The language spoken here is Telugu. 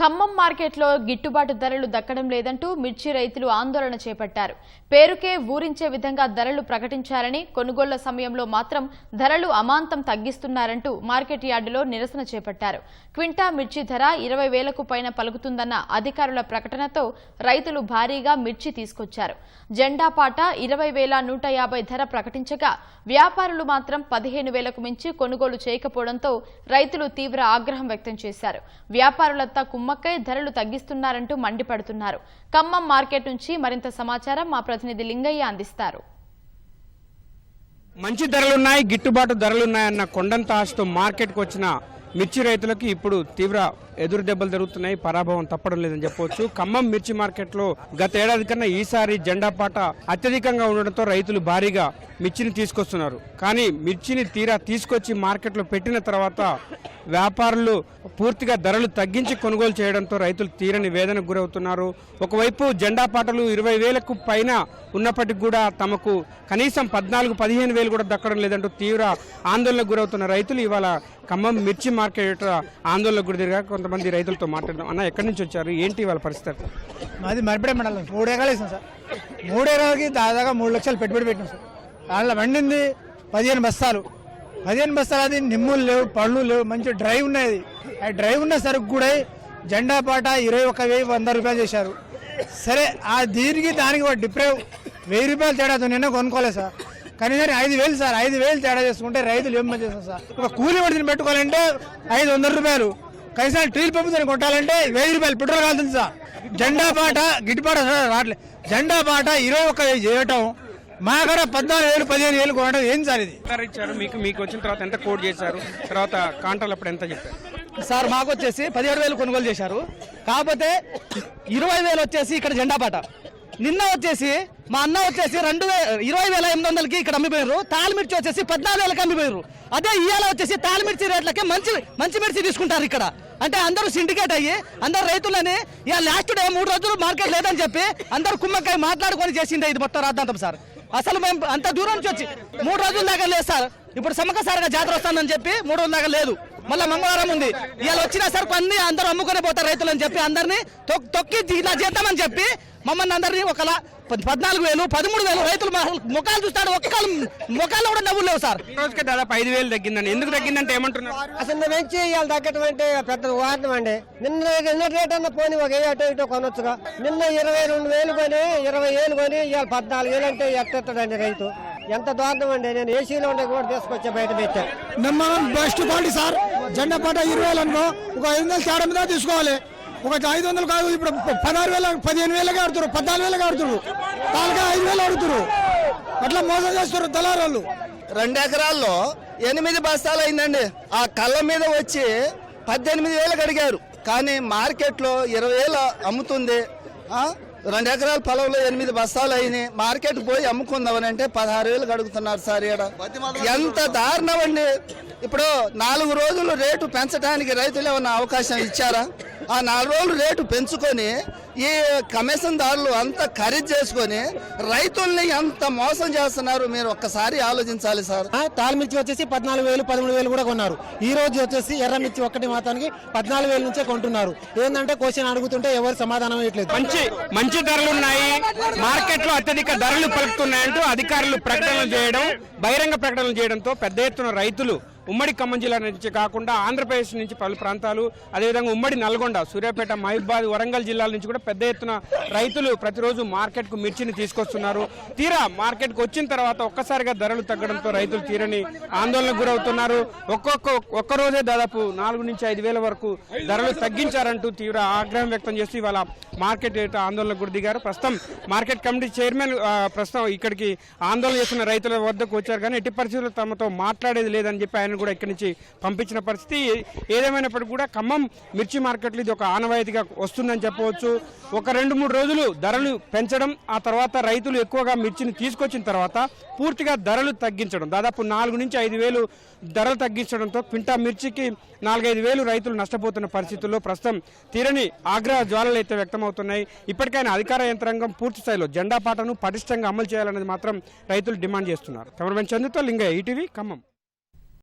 ఖమ్మం మార్కెట్లో గిట్టుబాటు ధరలు దక్కడం లేదంటూ మిర్చి రైతులు ఆందోళన చేపట్టారు. పేరుకే ఊరించే విధంగా ధరలు ప్రకటించారని కొనుగోళ్ళ సమయంలో మాత్రం ధరలు అమాంతం తగ్గిస్తున్నారంటూ మార్కెట్ యార్డులో నిరసన చేపట్టారు. క్వింటా మిర్చి ధర ఇరవై వేలకు పైన పలుకుతుందన్న అధికారుల ప్రకటనతో రైతులు భారీగా మిర్చి తీసుకొచ్చారు. జెండా పాట ఇరవై వేల నూట యాభై ధర ప్రకటించగా వ్యాపారులు మాత్రం పదిహేను వేలకు మించి కొనుగోలు చేయకపోవడంతో రైతులు తీవ్ర ఆగ్రహం వ్యక్తం చేశారు. వ్యాపారులంతా కుమ్మక్కై ధరలు తగ్గిస్తున్నారంటూ మండిపడుతున్నారు. ఖమ్మం మార్కెట్ నుంచి మరింత సమాచారం మా ప్రతినిధి లింగయ్య అందిస్తారు. మంచి ధరలున్నాయి గిట్టుబాటు ధరలున్నాయన్న కొండంత ఆశతో మార్కెట్కి వచ్చిన మిర్చి రైతులకు ఇప్పుడు తీవ్ర ఎదురు దెబ్బలు జరుగుతున్నాయి. పరాభవం తప్పడం లేదని చెప్పవచ్చు ఖమ్మం మిర్చి మార్కెట్లో గత ఏడాది కన్నా ఈసారి జెండా పాట అత్యధికంగా ఉండడంతో రైతులు భారీగా మిర్చిని తీసుకొస్తున్నారు. కానీ మిర్చిని తీరా తీసుకొచ్చి మార్కెట్లో పెట్టిన తర్వాత వ్యాపారులు పూర్తిగా ధరలు తగ్గించి కొనుగోలు చేయడంతో రైతులు తీరని వేదనకు గురవుతున్నారు. ఒకవైపు జెండా పాటలు ఇరవై వేలకు పైన ఉన్నప్పటికీ కూడా తమకు కనీసం పద్నాలుగు పదిహేను వేలు కూడా దక్కడం లేదంటూ తీవ్ర ఆందోళనకు గురవుతున్న రైతులు ఇవాళ ఖమ్మం మిర్చి మార్కెట్ ఆందోళనకు గురిదిగా కొంతమంది రైతులతో మాట్లాడడం అన్న ఎక్కడి నుంచి వచ్చారు? ఏంటి వాళ్ళ పరిస్థితి? మాది మరిపడే మండలం. మూడు ఎకరాలు వేసాం సార్. మూడు ఎకరాలకి దాదాపు మూడు లక్షలు పెట్టుబడి పెట్టాం సార్. దాంట్లో వండింది పదిహేను బస్తాలు. పదిహేను బస్తాలు అది నిమ్ములు లేవు పళ్ళు లేవు మంచి డ్రైవ్ ఉన్నది. ఆ డ్రైవ్ ఉన్న సరుకు కూడా జెండా పాట ఇరవై ఒక వెయ్యి వంద రూపాయలు చేశారు. సరే ఆ దీనికి దానికి డిప్రైవ్ డిప్రేవ్ వెయ్యి రూపాయలు తేడాతో నిన్న కొనుక్కోలేదు సార్. కనీసం ఐదు వేలు సార్ ఐదు వేలు తేడా చేసుకుంటే రైతులు ఏం చేస్తారు సార్? ఒక కూలి పడిని పెట్టుకోవాలంటే ఐదు వందల రూపాయలు. కనీసం టీల్ పంపుతో కొట్టాలంటే వెయ్యి రూపాయలు పెట్రోల్ కాలుతుంది సార్ జెండా పాట గిట్టుబాటు రావట్లేదు జెండా పాట ఇరవై ఒక్క చేయటం మా కాడ పద్నాలుగు వేలు పదిహేను వేలు కొనడం ఏం సార్ ఇది? ఇచ్చారు మీకు మీకు వచ్చిన తర్వాత ఎంత కోడ్ చేశారు? తర్వాత కాంటాలు అప్పుడు ఎంత చెప్పారు? సార్ మాకు వచ్చేసి పదిహేడు వేలు కొనుగోలు చేశారు. కాకపోతే ఇరవై వేలు వచ్చేసి ఇక్కడ జెండా పాట. నిన్న వచ్చేసి మా అన్న వచ్చేసి రెండు ఇరవై వేల ఎనిమిది వందలకి ఇక్కడ అమ్మిపోయారు తాళమిర్చి వచ్చేసి పద్నాలుగు వేలకి అమ్మిపోయారు అదే ఇవాళ వచ్చేసి తాళమిర్చి రేట్లకి మంచి మంచి మిర్చి తీసుకుంటారు ఇక్కడ. అంటే అందరూ సిండికేట్ అయ్యి అందరు రైతులని ఇక లాస్ట్ డే మూడు రోజులు మార్కెట్ లేదని చెప్పి అందరు కుమ్మకాయ మాట్లాడుకొని చేసిండే ఇది మొత్తం రాద్దాంతం సార్. అసలు మేము అంత దూరం నుంచి వచ్చి మూడు రోజుల దాకా లేదు సార్. ఇప్పుడు సమకసారిగా జాతర వస్తుందని చెప్పి మూడు రోజుల దాకా లేదు. మళ్ళీ మంగళవారం ఉంది. ఇవాళ వచ్చిన సరుకు అన్ని అందరూ అమ్ముకునే పోతారు రైతులు అని చెప్పి అందరినీ తొక్- తొక్కి ఇలా చేద్దామని చెప్పి మమ్మల్ని అందరినీ ఒకలా పద్- పద్నాలుగు వేలు పదమూడు వేలు రైతులు ముఖాలు చూస్తాడు ఒక్క ముఖాల్లో కూడా నవ్వులు లేవు సార్. రోజుకే దాదాపు ఐదు వేలు తగ్గిందని ఎందుకు తగ్గిందంటే ఏమంటున్నారు? అసలు ఏం చేయాలి తగ్గటం అంటే పెద్ద వాడటం అండి. నిన్న నిన్న రేట్ అన్న పోనీ ఒక ఏ అటో ఇటో కొనొచ్చుగా. నిన్న ఇరవై రెండు వేలు కొని ఇరవై వేలు కొని ఇవాళ పద్నాలుగు వేలు అంటే ఎట్టెత్తడండి రైతు. ఎంత దారుణం అండి. నేను ఏసీలో ఉండే కూడా తీసుకొచ్చా బయట పెట్టాను బెస్ట్ క్వాలిటీ సార్. జెండా పాట ఇరవై వేలు అనుకో ఒక ఐదు వందలు తేడా మీద తీసుకోవాలి. ఒక ఐదు వందలు కాదు ఇప్పుడు పదహారు వేల పదిహేను వేలకి ఆడుతురు పద్నాలుగు వేలకి ఆడుతురు వాళ్ళకి ఐదు వేలు ఆడుతురు అట్లా మోసం చేస్తారు దళారాళ్ళు రెండు ఎకరాల్లో ఎనిమిది బస్తాలు అయిందండి. ఆ కళ్ళ మీద వచ్చి పద్దెనిమిది వేలకు అడిగారు. కానీ మార్కెట్లో ఇరవై వేలు అమ్ముతుంది. రెండు ఎకరాల పొలంలో ఎనిమిది బస్తాలు అయినాయి. మార్కెట్ పోయి అమ్ముకుందామని అంటే పదహారు వేలు కడుగుతున్నారు సార్ ఈడ. ఎంత దారుణం అండి. ఇప్పుడు నాలుగు రోజులు రేటు పెంచడానికి రైతులు ఏమన్నా అవకాశం ఇచ్చారా? ఆ నాలుగు రోజులు రేటు పెంచుకొని ఈ కమిషన్ దారులు అంతా ఖరీదు చేసుకొని రైతుల్ని ఎంత మోసం చేస్తున్నారు మీరు ఒక్కసారి ఆలోచించాలి సార్. తాళమిర్చి వచ్చేసి పద్నాలుగు వేలు పదమూడు వేలు కూడా కొన్నారు. ఈ రోజు వచ్చేసి ఎర్రమిర్చి ఒక్కటి మాత్రానికి పద్నాలుగు వేల నుంచే కొంటున్నారు. ఏంటంటే క్వశ్చన్ అడుగుతుంటే ఎవరు సమాధానం ఇవ్వట్లేదు. మంచి మంచి ధరలు ఉన్నాయి. మార్కెట్లో అత్యధిక ధరలు పలుకుతున్నాయంటూ అధికారులు ప్రకటనలు చేయడం బహిరంగ ప్రకటనలు చేయడంతో పెద్ద ఎత్తున రైతులు ఉమ్మడి ఖమ్మం జిల్లా నుంచి కాకుండా ఆంధ్రప్రదేశ్ నుంచి పలు ప్రాంతాలు అదేవిధంగా ఉమ్మడి నల్గొండ సూర్యాపేట మహిబాద్ వరంగల్ జిల్లాల నుంచి కూడా పెద్ద ఎత్తున రైతులు ప్రతిరోజు మార్కెట్కు మిర్చిని తీసుకొస్తున్నారు. తీరా మార్కెట్కు వచ్చిన తర్వాత ఒక్కసారిగా ధరలు తగ్గడంతో రైతులు తీరని ఆందోళనకు గురవుతున్నారు. ఒక్కొక్క ఒక్క రోజే దాదాపు నాలుగు నుంచి ఐదు వేల వరకు ధరలు తగ్గించారంటూ తీవ్ర ఆగ్రహం వ్యక్తం చేస్తూ ఇవాళ మార్కెట్ ఆందోళనకు గురి దిగారు. ప్రస్తుతం మార్కెట్ కమిటీ చైర్మన్ ప్రస్తుతం ఇక్కడికి ఆందోళన చేస్తున్న రైతుల వద్దకు వచ్చారు. కానీ ఎట్టి పరిస్థితుల్లో తమతో మాట్లాడేది లేదని చెప్పి ఆయన కూడా ఇక్కడి నుంచి పంపించిన పరిస్థితి. ఏదేమైనప్పటికీ కూడా ఖమ్మం మిర్చి మార్కెట్లో ఇది ఒక ఆనవాయితీగా వస్తుందని చెప్పవచ్చు. ఒక రెండు మూడు రోజులు ధరలు పెంచడం ఆ తర్వాత రైతులు ఎక్కువగా మిర్చిని తీసుకొచ్చిన తర్వాత పూర్తిగా ధరలు తగ్గించడం. దాదాపు నాలుగు నుంచి ఐదు వేలు ధరలు తగ్గించడంతో క్వింటా మిర్చికి నాలుగైదు వేలు రైతులు నష్టపోతున్న పరిస్థితుల్లో ప్రస్తుతం తీరని ఆగ్రహ జ్వాలలు అయితే వ్యక్తమవుతున్నాయి. ఇప్పటికైనా అధికార యంత్రాంగం పూర్తి స్థాయిలో జెండా పాటను పటిష్టంగా అమలు చేయాలనేది మాత్రం రైతులు డిమాండ్ చేస్తున్నారు. కెమెరామెన్ చందుతో లింగయ్య ఈటీవీ ఖమ్మం.